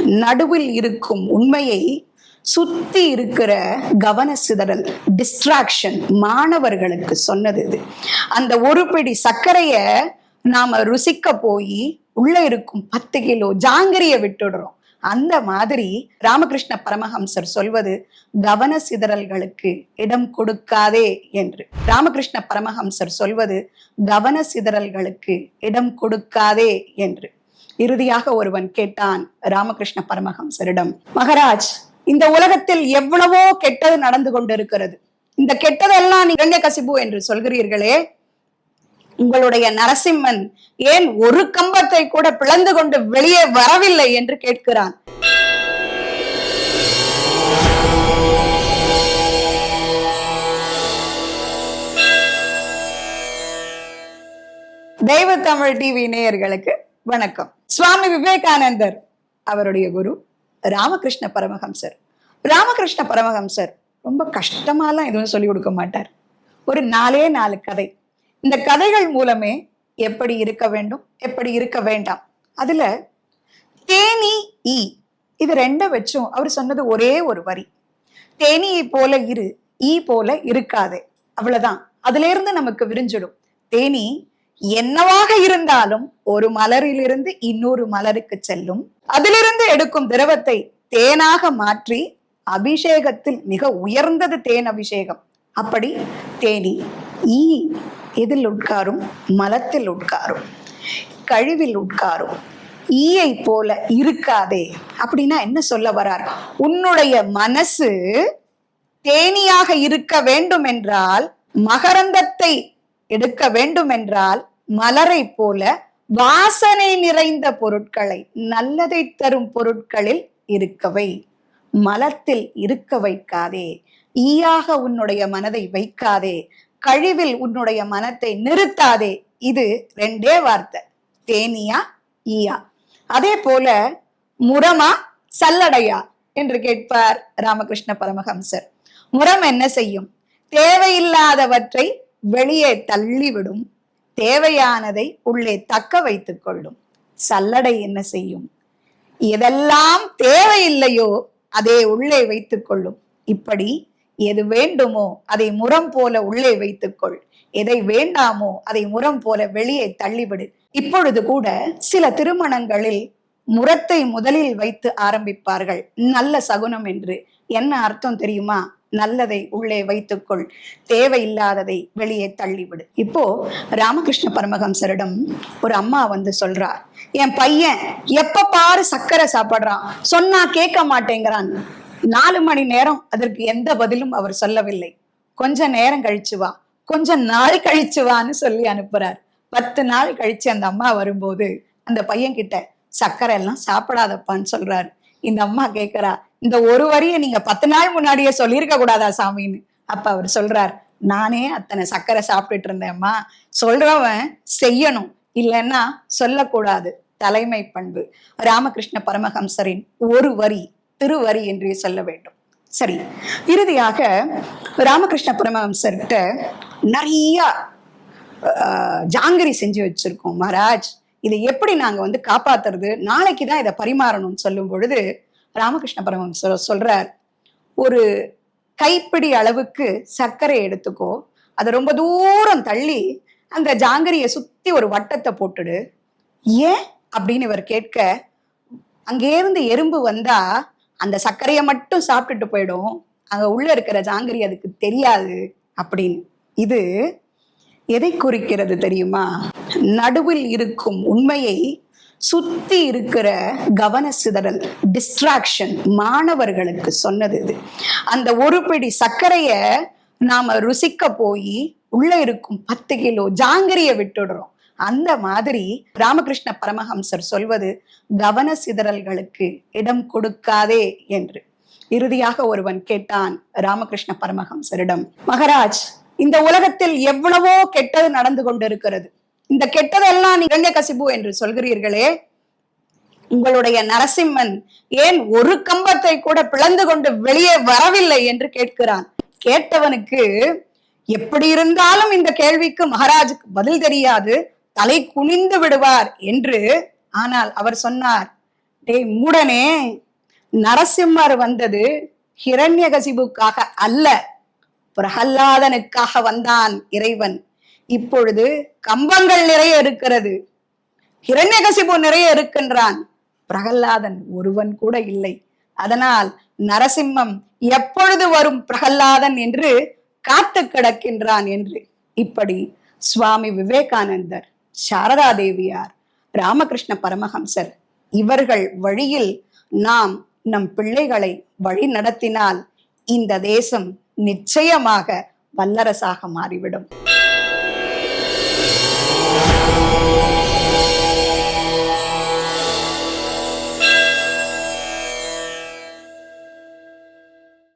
நடுவில் இருக்கும் உண்மையை சுத்தி இருக்கிற கவன சிதறல் டிஸ்ட்ராக்ஷன் மாணவர்களுக்கு சொன்னது இது. அந்த ஒரு பிடி சர்க்கரைய நாம ருசிக்க போய் உள்ள இருக்கும் பத்து கிலோ ஜாங்கிரிய விட்டுடுறோம். அந்த மாதிரி ராமகிருஷ்ண பரமஹம்சர் சொல்வது கவன சிதறல்களுக்கு இடம் கொடுக்காதே என்று. ராமகிருஷ்ண பரமஹம்சர் சொல்வது கவன சிதறல்களுக்கு இடம் கொடுக்காதே என்று. இறுதியாக ஒருவன் கேட்டான் ராமகிருஷ்ண பரமஹம்சரிடம் மகராஜ் இந்த உலகத்தில் எவ்வளவோ கெட்டது நடந்து கொண்டிருக்கிறது. இந்த கெட்டதெல்லாம் இறங்க கசிபு என்று சொல்கிறீர்களே. உங்களுடைய நரசிம்மன் ஏன் ஒரு கம்பத்தை கூட பிளந்து கொண்டு வெளியே வரவில்லை என்று கேட்கிறான். தெய்வ தமிழ் டிவி நேயர்களுக்கு வணக்கம். சுவாமி விவேகானந்தர் அவருடைய குரு ராமகிருஷ்ண பரமஹம்சர். ராமகிருஷ்ண பரமஹம்சர் ரொம்ப கஷ்டமாலாம் எதுவும் சொல்லி கொடுக்க மாட்டார். ஒரு நாலே நாலு கதை. இந்த கதைகள் மூலமே எப்படி இருக்க வேண்டும் எப்படி இருக்க வேண்டாம். அதுல தேனி ஈ இது ரெண்ட வச்சும் அவர் சொன்னது ஒரே ஒரு வரி. தேனியை போல இரு ஈ போல இருக்காதே. அவ்வளவுதான். அதுல இருந்து நமக்கு விரிஞ்சிடும். தேனி என்னவாக இருந்தாலும் ஒரு மலரிலிருந்து இன்னொரு மலருக்கு செல்லும். அதிலிருந்து எடுக்கும் திரவத்தை தேனாக மாற்றி அபிஷேகத்தில் மிக உயர்ந்தது தேன் அபிஷேகம். அப்படி தேனி ஈ எதில் உட்காரும்? மலத்தில் உட்காரும். கழிவில் உட்காரும். ஈயை போல இருக்காதே. அப்படின்னா என்ன சொல்ல வரார்? உன்னுடைய மனசு தேனியாக இருக்க வேண்டும் என்றால் மகரந்தத்தை எடுக்க வேண்டும் என்றால் மலரை போல வாசனை நிறைந்த பொருட்களை நல்லதை தரும் பொருட்களில் இருக்கவை. மலத்தில் இருக்க வைக்காதே. ஈயாக உன்னுடைய மனதை வைக்காதே. கழிவில் உன்னுடைய மனத்தை நிறுத்தாதே. இது ரெண்டே வார்த்தை. தேனியா ஈயா. அதே போல முரமா சல்லடையா என்று கேட்பார் ராமகிருஷ்ண பரமஹம்சர். முரம் என்ன செய்யும்? தேவையில்லாதவற்றை வெளியே தள்ளிவிடும். தேவையானதை உள்ளே தக்க வைத்துக் கொள்ளும். சல்லடை என்ன செய்யும்? எதெல்லாம் தேவையில்லையோ அதை உள்ளே வைத்துக் கொள்ளும். இப்படி எது வேண்டுமோ அதை முரம் போல உள்ளே வைத்துக்கொள் எதை வேண்டாமோ அதை முரம் போல வெளியே தள்ளிவிடு. இப்பொழுது கூட சில திருமணங்களில் முரத்தை முதலில் வைத்து ஆரம்பிப்பார்கள். நல்ல சகுனம் என்று. என்ன அர்த்தம் தெரியுமா? நல்லதை உள்ளே வைத்துக்கொள். தேவையில்லாததை வெளியே தள்ளிவிடு. இப்போ ராமகிருஷ்ண பரமஹம்சரிடம் ஒரு அம்மா வந்து சொல்றார் என் பையன் எப்ப பாரு சக்கரை சாப்பிடுறான். சொன்னா கேட்க மாட்டேங்கிறான். நாலு மணி நேரம் அதற்கு எந்த பதிலும் அவர் சொல்லவில்லை. கொஞ்ச நேரம் கழிச்சு வா. கொஞ்ச நாள் கழிச்சு வான்னு சொல்லி அனுப்புறார். பத்து நாள் கழிச்சு அந்த அம்மா வரும்போது அந்த பையன் கிட்ட சர்க்கரை எல்லாம் சாப்பிடாதப்பான்னு சொல்றாரு. இந்த அம்மா கேக்குறா இந்த ஒரு வரியை நீங்க பத்து நாள் முன்னாடியே சொல்லியிருக்க கூடாதா சாமின்னு? அப்ப அவர் சொல்றார் நானே அத்தனை சர்க்கரை சாப்பிட்டுட்டு இருந்தேம்மா. சொல்றவன் செய்யணும் இல்லைன்னா சொல்லக்கூடாது. தலைமை பண்பு. ராமகிருஷ்ண பரமஹம்சரின் ஒரு வரி திருவரி என்றே சொல்ல வேண்டும். சரி இறுதியாக ராமகிருஷ்ண பரமஹம்சர்கிட்ட நிறைய ஆஹ், ஜாங்கிரி செஞ்சு வச்சிருக்கோம் மகாராஜ். இதை எப்படி நாங்க வந்து காப்பாத்துறது? நாளைக்கு தான் இதை பரிமாறணும்னு சொல்லும் பொழுது ராமகிருஷ்ண பரமம் சொல்றார் ஒரு கைப்பிடி அளவுக்கு சர்க்கரை எடுத்துக்கோ. அதை ரொம்ப தூரம் தள்ளி அந்த ஜாங்கரியை சுத்தி ஒரு வட்டத்தை போட்டுடு. ஏன்? அப்படின்னு இவர் கேட்க அங்கேருந்து எறும்பு வந்தா அந்த சர்க்கரையை மட்டும் சாப்பிட்டுட்டு போயிடும். அங்க உள்ள இருக்கிற ஜாங்கரி அதுக்கு தெரியாது. அப்படின்னு. இது எதை குறிக்கிறது தெரியுமா? நடுவில் இருக்கும் உண்மையை சுத்தி இருக்கிற கவன சிதறல் டிஸ்ட்ராக்ஷன் மாணவர்களுக்கு சொன்னது இது. அந்த ஒரு பிடி சர்க்கரைய நாம ருசிக்க போய் உள்ள இருக்கும் பத்து கிலோ ஜாங்கிரிய விட்டுடுறோம். அந்த மாதிரி ராமகிருஷ்ண பரமஹம்சர் சொல்வது கவன சிதறல்களுக்கு இடம் கொடுக்காதே என்று. இறுதியாக ஒருவன் கேட்டான் ராமகிருஷ்ண பரமஹம்சரிடம் மகராஜ் இந்த உலகத்தில் எவ்வளவோ கெட்டது நடந்து கொண்டிருக்கிறது. இந்த கெட்டதெல்லாம் நீங்க கசிபு என்று சொல்கிறீர்களே. உங்களுடைய நரசிம்மன் ஏன் ஒரு கம்பத்தை கூட பிளந்து கொண்டு வெளியே வரவில்லை என்று கேட்கிறான். கேட்டவனுக்கு எப்படி இருந்தாலும் இந்த கேள்விக்கு மகாராஜுக்கு பதில் தெரியாது. தலை குனிந்து விடுவார் என்று ஆனால் அவர் சொன்னார். டேய் மூடனே நரசிம்மர் வந்தது ஹிரண்யகசிபுக்காக அல்ல. பிரகல்லாதனுக்காக வந்தான் இறைவன். இப்பொழுது கம்பங்கள் நிறைய இருக்கிறது. ஹிரண்யகசிபு நிறைய இருக்கின்றான். பிரகல்லாதன் ஒருவன் கூட இல்லை. அதனால் நரசிம்மம் எப்பொழுது வரும் பிரகல்லாதன் என்று காத்து கிடக்கின்றான் என்று. இப்படி சுவாமி விவேகானந்தர் சாரதா தேவியார் ராமகிருஷ்ண பரமஹம்சர் இவர்கள் வழியில் நாம் நம் பிள்ளைகளை வழி நடத்தினால் இந்த தேசம் நிச்சயமாக வல்லரசாக மாறிவிடும்.